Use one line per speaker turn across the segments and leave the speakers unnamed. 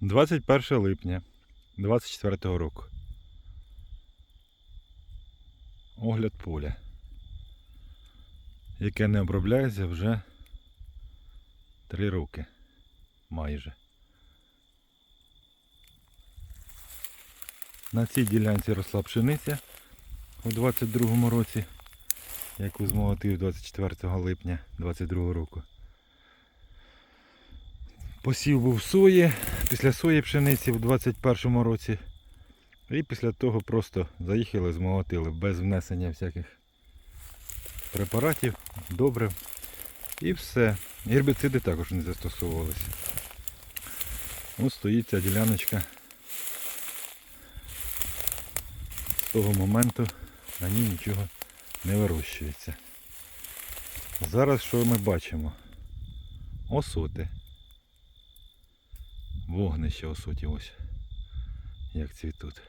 21 липня 24 року. Огляд поля, яке не обробляється вже 3 роки майже. На цій ділянці росла пшениця у 22 році, яку змолотив 24 липня 22 року. Посів був сої, після сої пшениці в 21 році. І після того просто заїхали, змолотили без внесення всяких препаратів, добрив. І все. Гербіциди також не застосовувалися. Ось стоїть ця діляночка. З того моменту на ній нічого не вирощується. Зараз що ми бачимо? Осоти. Вогнище осоті ось. Як цвітуть.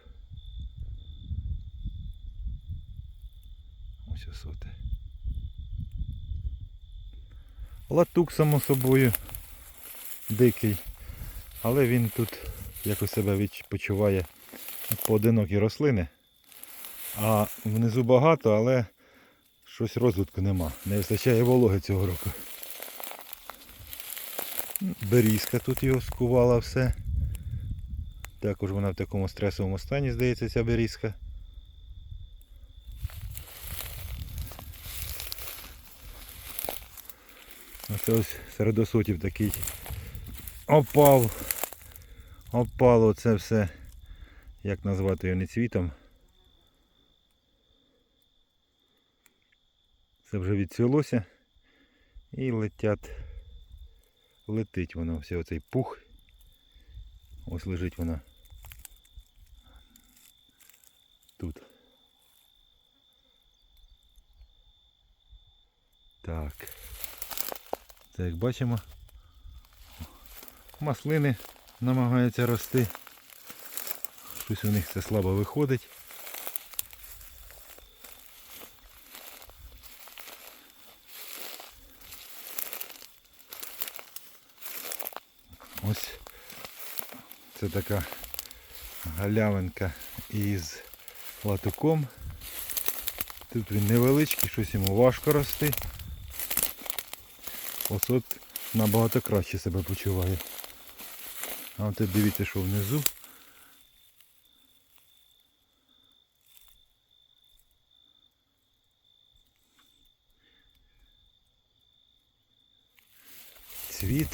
Ось осоти. Латук, само собою, дикий. Але він тут якось себе почуває поодинокі рослини. А внизу багато, але щось розвитку нема. Не вистачає вологи цього року. Берізка тут його скувала все. Також вона в такому стресовому стані, здається, ця берізка. Оце ось серед такий опал. Опало це все. Як назвати його не цвітом. Це вже відцвілося. І летять. Летить воно, все оцей пух. Ось лежить вона. Тут. Так. Це як бачимо. Маслини намагаються рости. Щось у них це слабо виходить. Ось це така галявинка із латуком. Тут він невеличкий, щось йому важко рости. Ось от набагато краще себе почуває. А от дивіться, що внизу. Цвіт.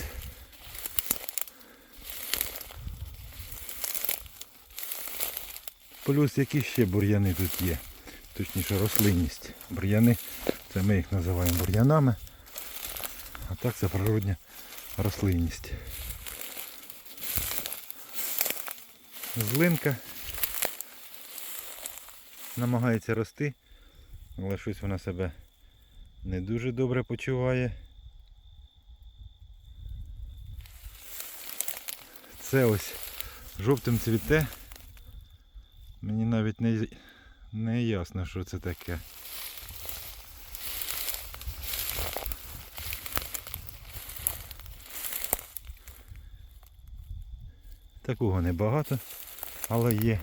Плюс які ще бур'яни тут є. Точніше рослинність. Бур'яни, це ми їх називаємо бур'янами. А так це природня рослинність. Злинка намагається рости, але щось вона себе не дуже добре почуває. Це ось жовтим цвіте. Мені навіть не, не ясно, що це таке. Такого небагато, але є.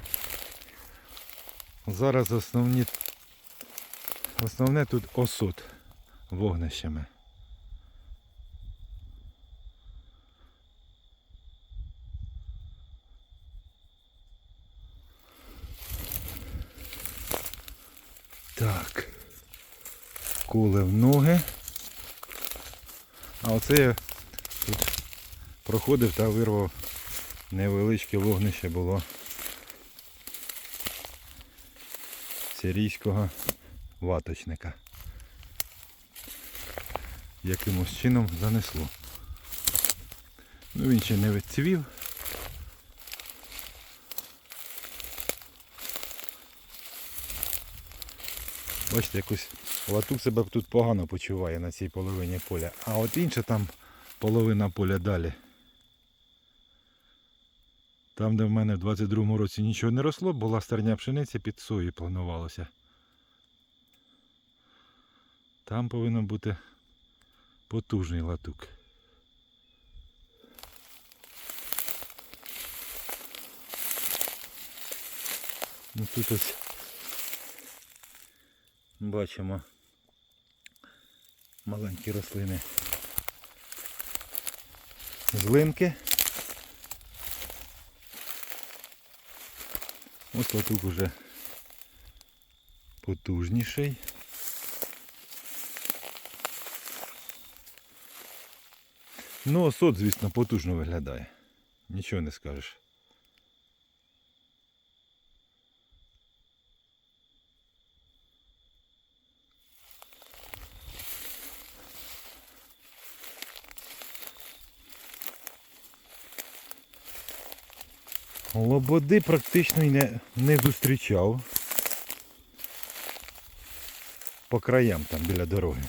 Зараз основні, основне тут осуд вогнищами. Так. Кули в ноги. А оце я тут проходив та вирвав невеличке вогнище було сирійського ваточника. Якимось чином занесло. Ну він ще не відцвів. Бачите, якось Латук себе тут погано почуває на цій половині поля. А от інша там половина поля далі. Там, де в мене в 22-му році нічого не росло, була стерня пшениці під сою планувалося. Там повинен бути потужний латук. Ну Тут ось бачимо маленькі рослини. Злинки. Ось латук уже потужніший. Ну, осот, звісно, потужно виглядає. Нічого не скажеш. Лободи практично й не, не зустрічав. По краям там біля дороги.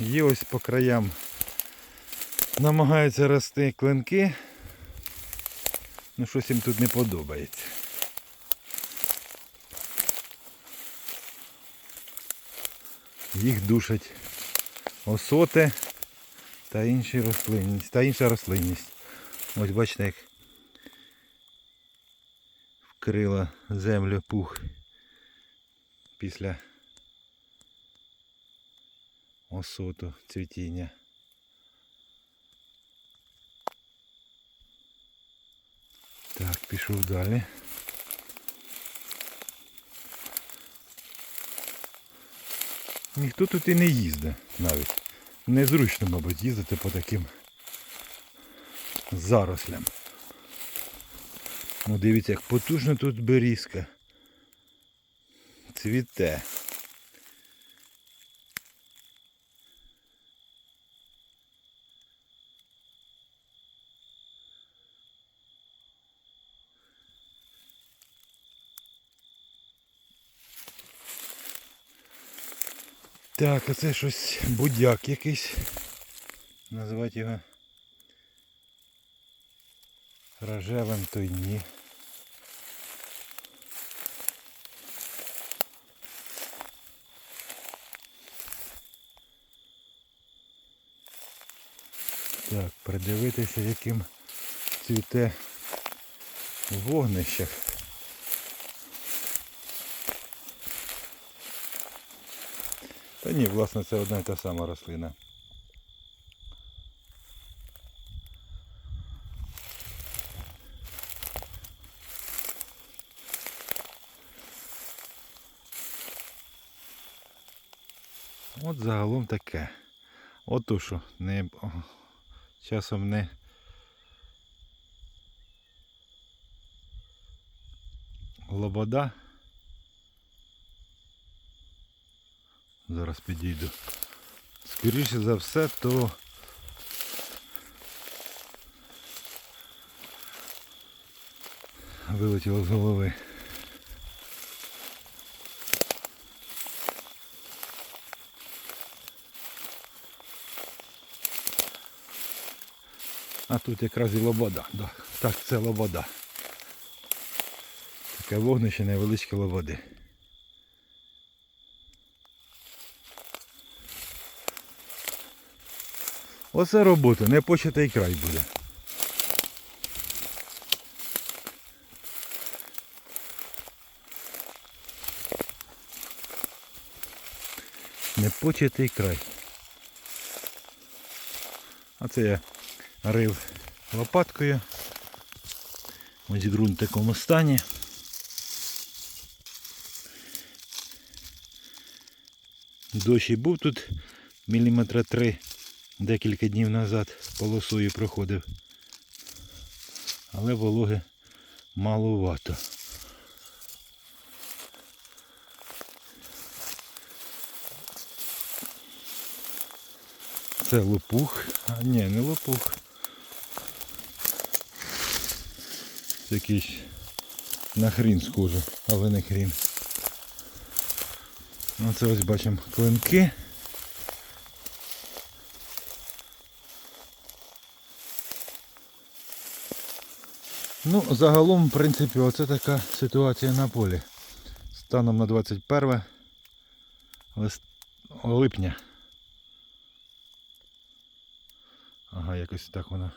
Є ось по краям намагаються рости клинки. Ну щось їм тут не подобається. Їх душать осоти та інші рослинність, та інша рослинність. Ось бачите, як вкрила землю пух після осоту цвітіння. Так, пішов далі. Ніхто тут і не їздить навіть. Незручно, мабуть, їздити по таким зарослям. Ну, дивіться, як потужно тут берізка. Цвіте. Так, а це щось будяк якийсь. Називати його рожевим, то й ні. Так, придивитися, яким цвіте в вогнищах. Ні, власне, це одна і та сама рослина. От загалом таке. От то що, не, часом не лобода. Зараз підійду. Скоріше за все, то вилетіло з голови. А тут якраз і лобода. Так, це лобода. Таке вогнище невеличке лободи. Оце робота, не початий край буде. Не початий край. А це я рив лопаткою. Ось ґрунт в такому стані. Дощ і був тут міліметра три декілька днів назад полосою проходив. Але вологи маловато. Це лопух. А ні, не лопух. Якийсь на хрін схоже, але не хрін. Оце ось бачимо клинки. Ну, загалом, в принципі, оце така ситуація на полі. Станом на 21 лист... липня. Ага, якось так воно